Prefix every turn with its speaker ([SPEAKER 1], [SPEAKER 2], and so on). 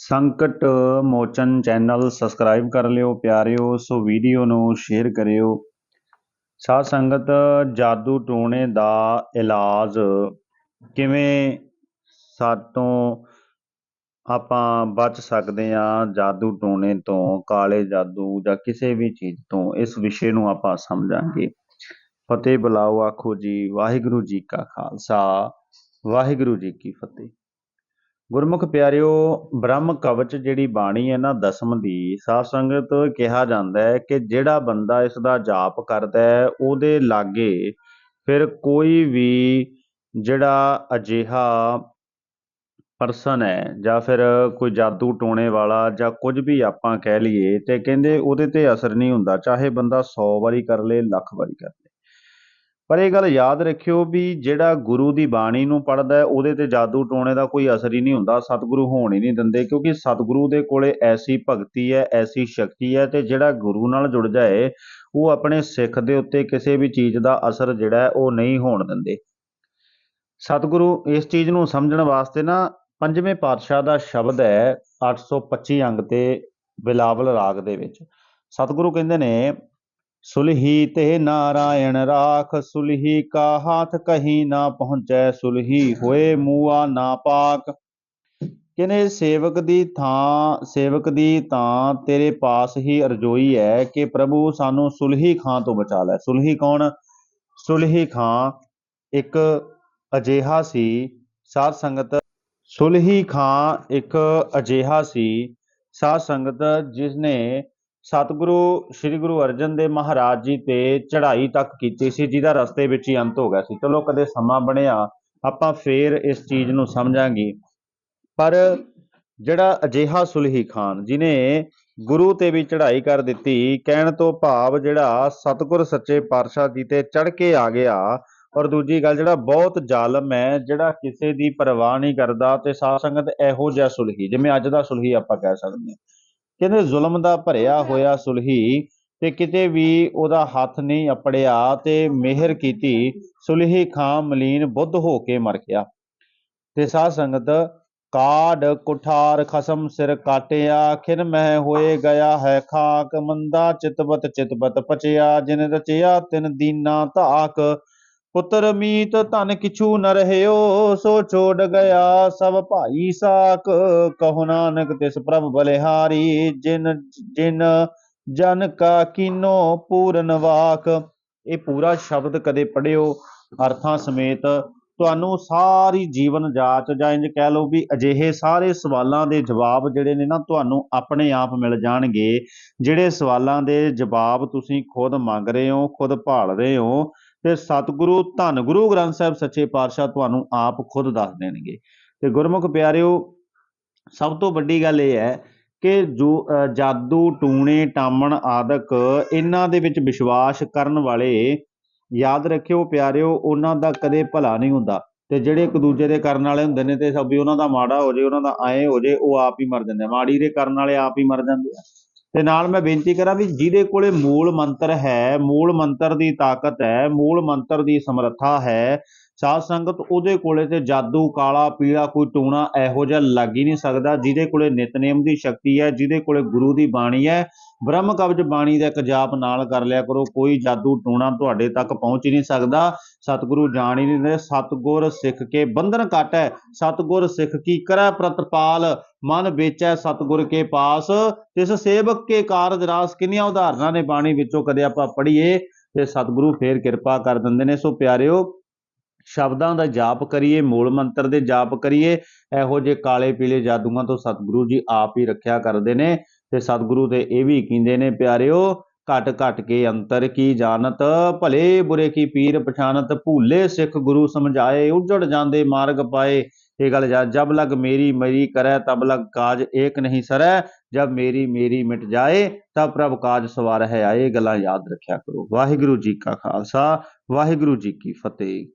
[SPEAKER 1] ਸੰਕਟ ਮੋਚਨ channel subscribe ਕਰ ਲਿਓ, ਪਿਆਰਿਓ, ਸੋ ਵੀਡੀਓ ਨੂੰ ਸ਼ੇਅਰ ਕਰਿਓ। ਸਾਧ ਸੰਗਤ, ਜਾਦੂ ਟੋਣੇ ਦਾ ਇਲਾਜ ਕਿਵੇਂ ਸਾਤੋਂ ਆਪਾਂ ਬਚ ਸਕਦੇ ਹਾਂ ਜਾਦੂ ਟੋਣੇ ਤੋਂ, ਕਾਲੇ ਜਾਦੂ ਜਾਂ ਕਿਸੇ ਵੀ ਚੀਜ਼ ਤੋਂ, ਇਸ ਵਿਸ਼ੇ ਨੂੰ ਆਪਾਂ ਸਮਝਾਂਗੇ। ਫਤਿਹ ਬੁਲਾਓ ਆਖੋ ਜੀ, ਵਾਹਿਗੁਰੂ ਜੀ ਕਾ ਖਾਲਸਾ, ਵਾਹਿਗੁਰੂ ਜੀ ਕੀ ਫਤਿਹ। ਗੁਰਮੁਖ ਪਿਆਰਿਓ, ਬ੍ਰਹਮ ਕਵਚ ਜਿਹੜੀ ਬਾਣੀ ਹੈ ਨਾ ਦਸਮ ਦੀ, ਸਾਧ ਸੰਗਤ ਕਿਹਾ ਜਾਂਦਾ ਹੈ ਕਿ ਜਿਹੜਾ ਬੰਦਾ ਇਸ ਦਾ ਜਾਪ ਕਰਦਾ ਹੈ, ਉਹਦੇ ਲਾਗੇ ਫਿਰ ਕੋਈ ਵੀ ਜਿਹੜਾ ਅਜਿਹਾ ਪਰਸਨ ਹੈ ਜਾਂ ਫਿਰ ਕੋਈ ਜਾਦੂ ਟੋਣੇ ਵਾਲਾ ਜਾਂ ਕੁਝ ਵੀ ਆਪਾਂ ਕਹਿ ਲਈਏ ਤੇ ਕਹਿੰਦੇ ਉਹਦੇ ਤੇ ਅਸਰ ਨਹੀਂ ਹੁੰਦਾ, ਚਾਹੇ ਬੰਦਾ 100 ਵਾਰੀ ਕਰ ਲੇ, ਲੱਖ ਵਾਰੀ ਕਰ ਲੇ। ਪਰ ਇਹ ਗੱਲ ਯਾਦ ਰੱਖਿਓ ਵੀ ਜਿਹੜਾ ਗੁਰੂ ਦੀ ਬਾਣੀ ਨੂੰ ਪੜਦਾ ਉਹਦੇ ਤੇ ਜਾਦੂ ਟੋਣੇ ਦਾ ਕੋਈ ਅਸਰ ਹੀ ਨਹੀਂ ਹੁੰਦਾ, ਸਤਿਗੁਰੂ ਹੋਣ ਹੀ ਨਹੀਂ ਦਿੰਦੇ, ਕਿਉਂਕਿ ਸਤਿਗੁਰੂ ਦੇ ਕੋਲੇ ਐਸੀ ਭਗਤੀ ਹੈ, ਐਸੀ ਸ਼ਕਤੀ ਹੈ ਤੇ ਜਿਹੜਾ ਗੁਰੂ ਨਾਲ ਜੁੜ ਜਾਏ, ਉਹ ਆਪਣੇ ਸਿੱਖ ਦੇ ਉੱਤੇ ਕਿਸੇ ਵੀ ਚੀਜ਼ ਦਾ ਅਸਰ ਜਿਹੜਾ ਉਹ ਨਹੀਂ ਹੋਣ ਦਿੰਦੇ। ਸਤਿਗੁਰੂ ਇਸ ਚੀਜ਼ ਨੂੰ ਸਮਝਣ ਵਾਸਤੇ ਨਾ ਪੰਜਵੇਂ ਪਾਤਸ਼ਾਹ ਦਾ ਸ਼ਬਦ ਹੈ 825 ਅੰਗ ਤੇ ਬਿਲਾਵਲ ਰਾਗ ਦੇ ਵਿੱਚ। ਸਤਿਗੁਰੂ ਕਹਿੰਦੇ ਨੇ ਸੁਲਹੀ ਤੇ ਨਾਰਾਇਣ ਰਾਖ, ਸੁਲਹੀ ਕਾ ਹਾਥ ਕਹੀਂ ਨਾ ਪਹੁੰਚੈ, ਸੁਲਹੀ ਹੋਏ ਮੂਆ ਨਾ ਪਾਕ। ਕਿਨੇ ਸੇਵਕ ਦੀ ਥਾਂ ਸੇਵਕ ਦੀ ਤਾਂ ਤੇਰੇ ਪਾਸ ਹੀ ਅਰਜ਼ੋਈ ਹੈ ਕਿ ਪ੍ਰਭੂ ਸਾਨੂੰ ਸੁਲਹੀ ਖਾਂ ਤੋਂ ਬਚਾ ਲੈ। ਸੁਲਹੀ ਕੌਣ? ਸੁਲਹੀ ਖਾਂ ਇੱਕ ਅਜੇਹਾ ਸੀ, ਸਾਧ ਸੰਗਤ। ਸੁਲਹੀ ਖਾਂ ਇੱਕ ਅਜੇਹਾ ਸੀ, ਸਾਧ ਸੰਗਤ ਜਿਸ ਨੇ ਸਤਿਗੁਰੂ, ਸ੍ਰੀ ਗੁਰੂ ਅਰਜਨ ਦੇਵ ਮਹਾਰਾਜ ਜੀ ਤੇ ਚੜ੍ਹਾਈ ਤੱਕ ਕੀਤੀ ਸੀ, ਜਿਹਦਾ ਰਸਤੇ ਵਿੱਚ ਹੀ ਅੰਤ ਹੋ ਗਿਆ ਸੀ। ਚਲੋ, ਕਦੇ ਸਮਾਂ ਬਣਿਆ, ਆਪਾਂ ਫੇਰ ਇਸ ਚੀਜ਼ ਨੂੰ ਸਮਝਾਂਗੇ। ਪਰ ਜਿਹੜਾ ਅਜੇਹਾ ਸੁਲਹੀ ਖਾਨ ਜਿਨੇ ਗੁਰੂ ਤੇ ਵੀ ਚੜ੍ਹਾਈ ਕਰ ਦਿੱਤੀ, ਕਹਿਣ ਤੋਂ ਭਾਵ ਜਿਹੜਾ ਸਤਿਗੁਰ ਸੱਚੇ ਪਾਤਸ਼ਾਹ ਜੀ ਤੇ ਚੜ ਕੇ ਆ ਗਿਆ, ਔਰ ਦੂਜੀ ਗੱਲ ਜਿਹੜਾ ਬਹੁਤ ਜ਼ਾਲਮ ਹੈ, ਜਿਹੜਾ ਕਿਸੇ ਦੀ ਪਰਵਾਹ ਨਹੀਂ ਕਰਦਾ, ਤੇ ਸਾਧ ਸੰਗਤ ਇਹੋ ਜਿਹਾ ਸੁਲਹੀ, ਜਿਵੇਂ ਅੱਜ ਦਾ ਸੁਲਹੀ ਆਪਾਂ ਕਹਿ ਸਕਦੇ ਹਾਂ। ਕਹਿੰਦੇ ਜ਼ੁਲਮ ਦਾ ਭਰਿਆ ਹੋਇਆ ਸੁਲਹੀ ਤੇ ਕਿਤੇ ਵੀ ਉਹਦਾ ਹੱਥ ਨਹੀਂ ਅਪੜਿਆ ਤੇ ਮਿਹਰ ਕੀਤੀ, ਸੁਲਹੀ ਖਾਂ ਮਲੀਨ ਬੁੱਧ ਹੋ ਕੇ ਮਰ ਗਿਆ। ਤੇ ਸਾਧ ਸੰਗਤ ਕਾੜ ਕੁਠਾਰ ਖਸਮ ਸਿਰ ਕਾਟਿਆ, ਖਿਨ ਮਹਿ ਹੋਏ ਗਿਆ ਹੈ ਖਾਕ, ਮੰਦਾ ਚਿਤਬਤ ਚਿਤਬਤ ਪਚਿਆ, ਜਿਨ ਰਚਿਆ ਤਿਨ ਦੀਨਾ ਧਾਕ ਪੁੱਤਰ ਮੀਤ ਧਨ ਕਿਛੂ ਨ ਰਹਿਓ, ਸੋ ਛੋੜ ਗਿਆ ਸਭ ਭਾਈ ਸਾਕ ਕਹੋ ਨਾਨਕ, ਤਿਸ ਪ੍ਰਭ ਬਲਿਹਾਰੀ, ਜਿਨ ਜਿਨ ਜਨ ਕਾ ਕੀਨੋ ਪੂਰਨ ਵਾਕ। ਇਹ ਪੂਰਾ ਸ਼ਬਦ ਕਦੇ ਪੜਿਓ ਅਰਥਾਂ ਸਮੇਤ ਤੁਹਾਨੂੰ ਸਾਰੀ ਜੀਵਨ ਜਾਚ, ਜਾਂ ਇੰਜ ਕਹਿ ਲਓ ਵੀ ਅਜਿਹੇ ਸਾਰੇ ਸਵਾਲਾਂ ਦੇ ਜਵਾਬ ਜਿਹੜੇ ਨੇ ਨਾ, ਤੁਹਾਨੂੰ ਆਪਣੇ ਆਪ ਮਿਲ ਜਾਣਗੇ। ਜਿਹੜੇ ਸਵਾਲਾਂ ਦੇ ਜਵਾਬ ਤੁਸੀਂ ਖੁਦ ਮੰਗ ਰਹੇ ਹੋ, ਖੁਦ ਭਾਲ ਰਹੇ ਹੋ ਤੇ ਸਤਿਗੁਰੂ, ਧੰਨ ਗੁਰੂ ਗ੍ਰੰਥ ਸਾਹਿਬ ਸੱਚੇ ਪਾਤਸ਼ਾਹ ਤੁਹਾਨੂੰ ਆਪ ਖੁਦ ਦੱਸ ਦੇਣਗੇ। ਤੇ ਗੁਰਮੁਖ ਪਿਆਰਿਓ, ਸਭ ਤੋਂ ਵੱਡੀ ਗੱਲ ਇਹ ਹੈ ਕਿ ਜੋ ਜਾਦੂ, ਟੂਣੇ, ਟਾਮਣ ਆਦਿਕ ਇਹਨਾਂ ਦੇ ਵਿੱਚ ਵਿਸ਼ਵਾਸ ਕਰਨ ਵਾਲੇ, ਯਾਦ ਰੱਖਿਓ ਪਿਆਰਿਓ, ਉਹਨਾਂ ਦਾ ਕਦੇ ਭਲਾ ਨਹੀਂ ਹੁੰਦਾ। ਤੇ ਜਿਹੜੇ ਇੱਕ ਦੂਜੇ ਦੇ ਕਰਨ ਵਾਲੇ ਹੁੰਦੇ ਨੇ ਤੇ ਸਭ ਵੀ ਉਹਨਾਂ ਦਾ ਮਾੜਾ ਹੋ ਜੇ, ਉਹਨਾਂ ਦਾ ਐ ਹੋ ਜੇ, ਉਹ ਆਪ ਹੀ ਮਰ ਜਾਂਦੇ ਮਾੜੀ ਦੇ ਕਰਨ ਵਾਲੇ ਆਪ ਹੀ ਮਰ ਜਾਂਦੇ ਆ। ਤੇ ਨਾਲ ਮੈਂ ਬੇਨਤੀ ਕਰਾਂ ਵੀ ਜਿਹਦੇ ਕੋਲੇ ਮੂਲ ਮੰਤਰ ਹੈ, ਮੂਲ ਮੰਤਰ ਦੀ ਤਾਕਤ ਹੈ, ਮੂਲ ਮੰਤਰ ਦੀ ਸਮਰੱਥਾ ਹੈ, ਸਾਧ ਸੰਗਤ ਉਹਦੇ ਕੋਲੇ ਤੇ ਜਾਦੂ, ਕਾਲਾ, ਪੀਲਾ, ਕੋਈ ਟੂਣਾ ਇਹੋ ਜਿਹਾ ਲੱਗ ਹੀ ਨਹੀਂ ਸਕਦਾ, ਜਿਹਦੇ ਕੋਲੇ ਨਿਤਨੇਮ ਦੀ ਸ਼ਕਤੀ ਹੈ, ਜਿਹਦੇ ਕੋਲੇ ਗੁਰੂ ਦੀ ਬਾਣੀ ਹੈ ਬ੍ਰਹਮ ਕਵਚ ਬਾਣੀ ਦਾ ਇੱਕ ਜਾਪ ਨਾਲ ਕਰ ਲਿਆ ਕਰੋ, ਕੋਈ ਜਾਦੂ ਟੂਣਾ ਤੁਹਾਡੇ ਤੱਕ ਪਹੁੰਚ ਹੀ ਨਹੀਂ ਸਕਦਾ। ਸਤਿਗੁਰੂ ਜਾਣ ਹੀ ਨਹੀਂ ਦੇ ਸਤਗੁਰ ਸਿੱਖ ਕੇ ਬੰਧਨ ਕੱਟ ਹੈ ਸਤਗੁਰ ਸਿੱਖ ਕੀ ਕਰੈ ਪ੍ਰਤਪਾਲ? ਮਨ ਵੇਚੈ ਸਤਗੁਰ ਕੇ ਪਾਸ। ਤਿਸ ਸੇਵਕ ਕੇ ਕਾਰਜ ਰਾਸ ਕਿੰਨੀਆਂ ਉਦਾਹਰਨਾਂ ਨੇ ਬਾਣੀ ਵਿੱਚੋਂ ਕਦੇ ਆਪਾਂ ਪੜ੍ਹੀਏ। ਤੇ ਸਤਿਗੁਰੂ ਫੇਰ ਕਿਰਪਾ ਕਰ ਦਿੰਦੇ ਨੇ। ਸੋ ਪਿਆਰਿਓ, ਸ਼ਬਦਾਂ ਦਾ ਜਾਪ ਕਰੀਏ, ਮੂਲ ਮੰਤਰ ਦੇ ਜਾਪ ਕਰੀਏ। ਇਹੋ ਜਿਹੇ ਕਾਲੇ ਪੀਲੇ ਜਾਦੂਆਂ ਤੋਂ ਸਤਿਗੁਰੂ ਜੀ ਆਪ ਹੀ ਰੱਖਿਆ ਕਰਦੇ ਨੇ। ਤੇ ਸਤਿਗੁਰੂ ਤੇ ਇਹ ਵੀ ਕਹਿੰਦੇ ਨੇ, ਪਿਆਰਿਓ, ਘਟ ਘਟ ਕੇ ਅੰਤਰ ਕੀ ਜਾਣਤ? ਭਲੇ ਬੁਰੇ ਕੀ ਪੀਰ ਪਛਾਨਤ ਭੂਲੇ ਸਿੱਖ ਗੁਰੂ ਸਮਝਾਏ, ਉਜੜ ਜਾਂਦੇ ਮਾਰਗ ਪਾਏ। ਇਹ ਗੱਲ ਜਬ ਲਗ ਮੇਰੀ ਮਰੀ ਕਰੈ, ਤਬ ਲਗ ਕਾਜ ਏਕ ਨਹੀਂ ਸਰੈ। ਜਬ ਮੇਰੀ ਮੇਰੀ ਮਿਟ ਜਾਏ, ਤਬ ਪ੍ਰਭ ਕਾਜ ਸਵਾਰ ਹੈ। ਆਏ ਗੱਲਾਂ ਯਾਦ ਰੱਖਿਆ ਕਰੋ। ਵਾਹਿਗੁਰੂ ਜੀ ਕਾ ਖਾਲਸਾ, ਵਾਹਿਗੁਰੂ ਜੀ ਕੀ ਫਤਿਹ।